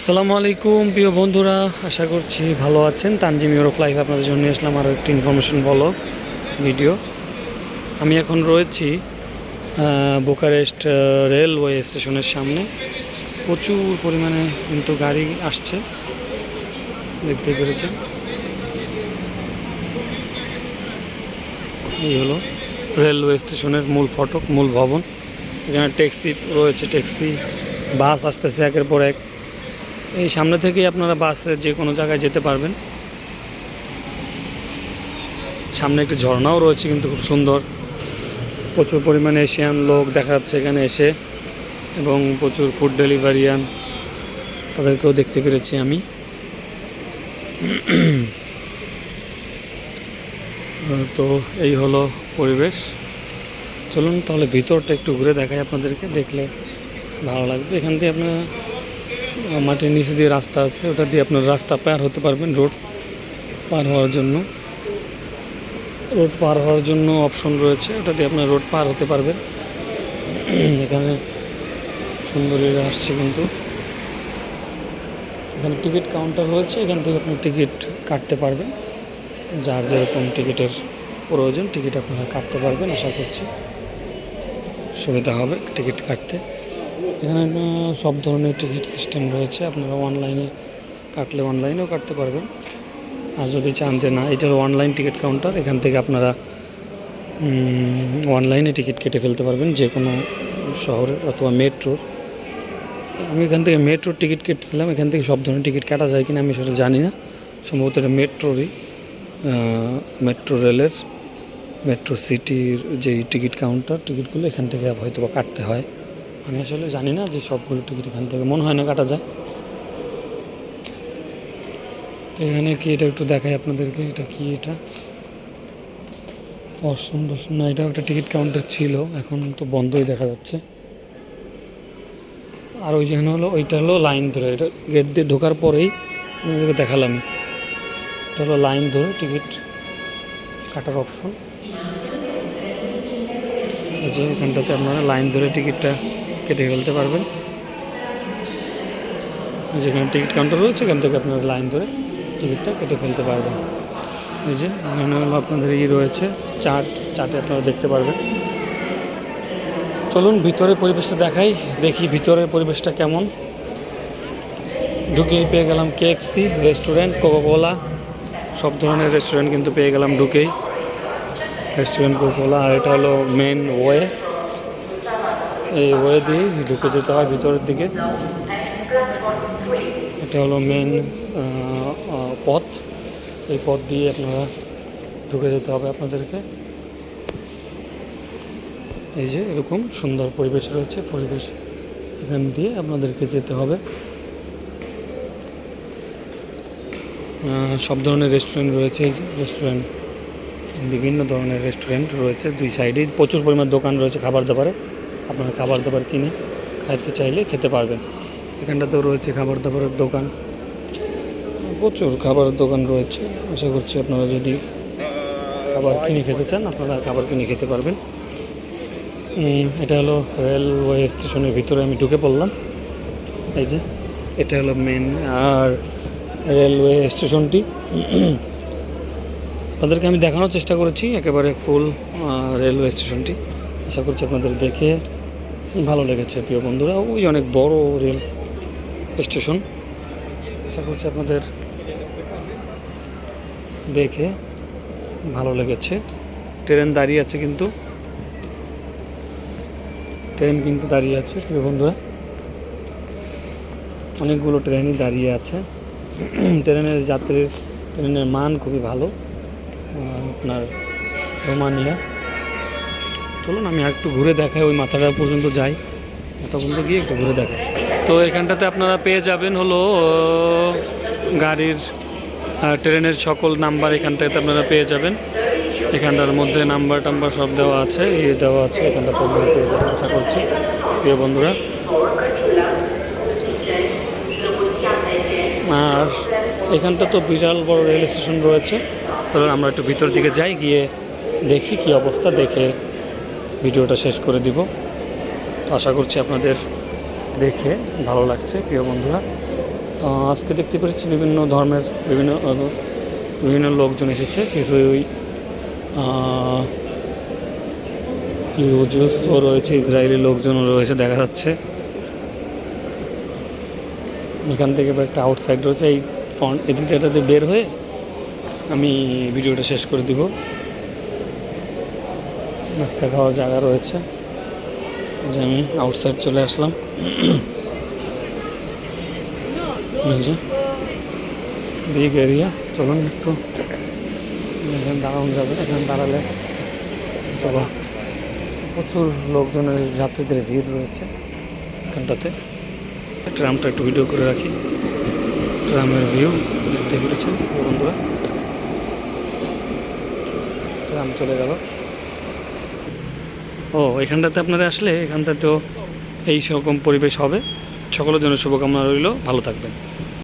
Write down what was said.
আসসালামু আলাইকুম, প্রিয় বন্ধুরা, আশা করছি ভালো আছেন। তানজিম ইউরোপ লাইভ আপনাদের জন্য নিয়ে আসলাম আরও একটি ইনফরমেশন বলো ভিডিও আমি এখন রয়েছি বুকারেস্ট রেলওয়ে স্টেশনের সামনে। প্রচুর পরিমাণে কিন্তু গাড়ি আসছে দেখতে পেরেছেন। এই হলো রেলওয়ে স্টেশনের মূল ফটক, মূল ভবন। এখানে ট্যাক্সি রয়েছে, ট্যাক্সি, বাস আসতেছে একের পর এক। এই সামনে থেকেই আপনারা বাসে যে কোনো জায়গায় যেতে পারবেন। সামনে একটি ঝর্ণাও রয়েছে কিন্তু খুব সুন্দর। প্রচুর পরিমাণে এশিয়ান লোক দেখা যাচ্ছে এখানে এসে এবং প্রচুর ফুড ডেলিভারিয়ান তাদেরকেও দেখতে পেরেছি আমি। তো এই হলো পরিবেশ। চলুন তাহলে ভিতরটা একটু ঘুরে দেখাই আপনাদেরকে। দেখলে ভালো লাগবে। এখান থেকে আপনারা মাটির নিচে দিয়ে রাস্তা আছে, ওটা দিয়ে আপনার রাস্তা পার হতে পারবেন রোড পার হওয়ার জন্য। রোড পার হওয়ার জন্য অপশন রয়েছে, ওটা দিয়ে আপনার রোড পার হতে পারবেন। এখানে সুন্দরীরা আসছে কিন্তু। এখানে টিকিট কাউন্টার রয়েছে, এখান থেকে আপনি টিকিট কাটতে পারবেন। যার যেরকম টিকিটের প্রয়োজন, টিকিট আপনারা কাটতে পারবেন, আশা করছি। সুবিধা হবে টিকিট কাটতে। এখানে সব ধরনের টিকিট সিস্টেম রয়েছে। আপনারা অনলাইনে কাটলে অনলাইনেও কাটতে পারবেন। আর যদি চান যে না, এটার অনলাইন টিকিট কাউন্টার এখান থেকে আপনারা অনলাইনে টিকিট কেটে ফেলতে পারবেন, যে কোনো শহরের অথবা মেট্রোর আমি এখান থেকে মেট্রোর টিকিট কেটেছিলাম, এখান থেকে সব ধরনের টিকিট কাটা যায় কিনা আমি সেটা জানি না। সম্ভবত এটা মেট্রোরই মেট্রো রেলের মেট্রো সিটির যেই টিকিট কাউন্টার টিকিটগুলো এখান থেকে হয়তো বা কাটতে হয়। আমি আসলে জানি না যে সবগুলো টিকিট এখান থেকে, মনে হয় না কাটা যায়। তো এখানে কি এটা একটু দেখাই আপনাদেরকে, এটা কি এটা? অসুন্দর সুন্দর এটা একটা টিকিট কাউন্টার ছিল, এখন তো বন্ধই দেখা যাচ্ছে। আর ওই যেখানে হলো, ওইটা হলো লাইন ধরে, এটা গেট দিয়ে ঢোকার পরেই আপনাদেরকে দেখালাম। এটা হলো লাইন ধরে টিকিট কাটার অপশন। যে এখানটাতে আপনারা লাইন ধরে টিকিটটা কেটে ফেলতে পারবেন। যেখানে টিকিট কাউন্টার রয়েছে, এখান থেকে আপনারা লাইন ধরে টিকিটটা কেটে ফেলতে পারবেন। এই যে এখানে আপনাদের ই রয়েছে, চার্ট, চার্টে আপনারা দেখতে পারবেন। চলুন ভিতরের পরিবেশটা দেখাই, দেখি ভিতরের পরিবেশটা কেমন। ঢুকেই পেয়ে গেলাম কেএফসি রেস্টুরেন্ট কোকোকোলা সব ধরনের রেস্টুরেন্ট কিন্তু পেয়ে গেলাম ঢুকেই। রেস্টুরেন্ট কোকোলা আর এটা হলো মেন ওয়ে এই ওয়ে দিয়ে ঢুকে যেতে হয় ভিতরের দিকে। এটা হলো মেন পথ। এই পথ দিয়ে আপনারা ঢুকে যেতে হবে আপনাদেরকে। এই যে এরকম সুন্দর পরিবেশ রয়েছে, পরিবেশ এখান দিয়ে আপনাদেরকে যেতে হবে। সব ধরনের রেস্টুরেন্ট রয়েছে। রেস্টুরেন্ট বিভিন্ন ধরনের রেস্টুরেন্ট রয়েছে দুই সাইডে প্রচুর পরিমাণ দোকান রয়েছে খাবার দাবারে আপনারা খাবার দাবার কিনে খাইতে চাইলে খেতে পারবেন। এখানটাতেও রয়েছে খাবার দাবারের দোকান। প্রচুর খাবারের দোকান রয়েছে। আশা করছি আপনারা যদি খাবার কিনে খেতে চান, আপনারা খাবার কিনে খেতে পারবেন। এটা হলো রেলওয়ে স্টেশনের ভিতরে আমি ঢুকে পড়লাম। এই যে, এটা হলো মেন আর রেলওয়ে স্টেশনটি। আপনাদেরকে আমি দেখানোর চেষ্টা করেছি, একেবারে ফুল রেলওয়ে স্টেশনটি। আশা করছি আপনাদের দেখে ভালো লেগেছে প্রিয় বন্ধুরা। ওই অনেক বড় রেল স্টেশন। আশা করছি আপনাদের দেখে ভালো লেগেছে। ট্রেন দাঁড়িয়ে আছে কিন্তু। ট্রেন কিন্তু দাঁড়িয়ে আছে, প্রিয় বন্ধুরা। অনেকগুলো ট্রেনই দাঁড়িয়ে আছে। ট্রেনের যাত্রীর, ট্রেনের মান খুবই ভালো। আপনার রোমানিয়া। চলুন, আমি একটু ঘুরে দেখাই, ওই মাথাটা পর্যন্ত যাই। মাথা পর্যন্ত গিয়ে একটু ঘুরে দেখাই। তো এখানটাতে আপনারা পেয়ে যাবেন হলো গাড়ির ট্রেনের সকল নাম্বার এখানটাতে আপনারা পেয়ে যাবেন। এখানটার মধ্যে নাম্বার টাম্বার সব দেওয়া আছে ইয়ে দেওয়া আছে, এখানটাতে আপনারা পেয়ে যাবেন, আশা করছি। প্রিয় বন্ধুরা। আর এখানটা তো বিশাল বড় রেল স্টেশন রয়েছে। তাহলে আমরা একটু ভিতর দিকে যাই, গিয়ে দেখি কি অবস্থা, দেখে ভিডিওটা শেষ করে দিব। তো আশা করছি আপনাদের দেখে ভালো লাগছে, প্রিয় বন্ধুরা। আজকে দেখতে পেরেছি বিভিন্ন ধর্মের বিভিন্ন বিভিন্ন লোকজন এসেছে। কিছু ওই ইউজুসও রয়েছে, ইসরায়েলি লোকজনও রয়েছে, দেখা যাচ্ছে। এখান থেকে একটা আউটসাইড রয়েছে, এই ফ্রন্ট এদিকটাতে বের হয়ে আমি ভিডিওটা শেষ করে দিব। নাস্তা খাওয়ার জায়গা রয়েছে। যে আমি আউটসাইড চলে আসলাম। বিগ এরিয়া চলুন একটু এখানে দাঁড়ানো যাবে। এখানে দাঁড়ালে অথবা প্রচুর লোকজনের যাত্রীদের ভিড় রয়েছে এখানটাতে। ট্রামটা একটু ভিডিও করে রাখি। ট্রামের ভিউ দেখতে পেরেছেন। বন্ধুরা, ট্রাম চলে গেল। ও, এখানটাতে আপনারা আসলে এখানটাতেও এই রকম পরিবেশ হবে। সকলের জন্য শুভকামনা রইল। ভালো থাকবেন।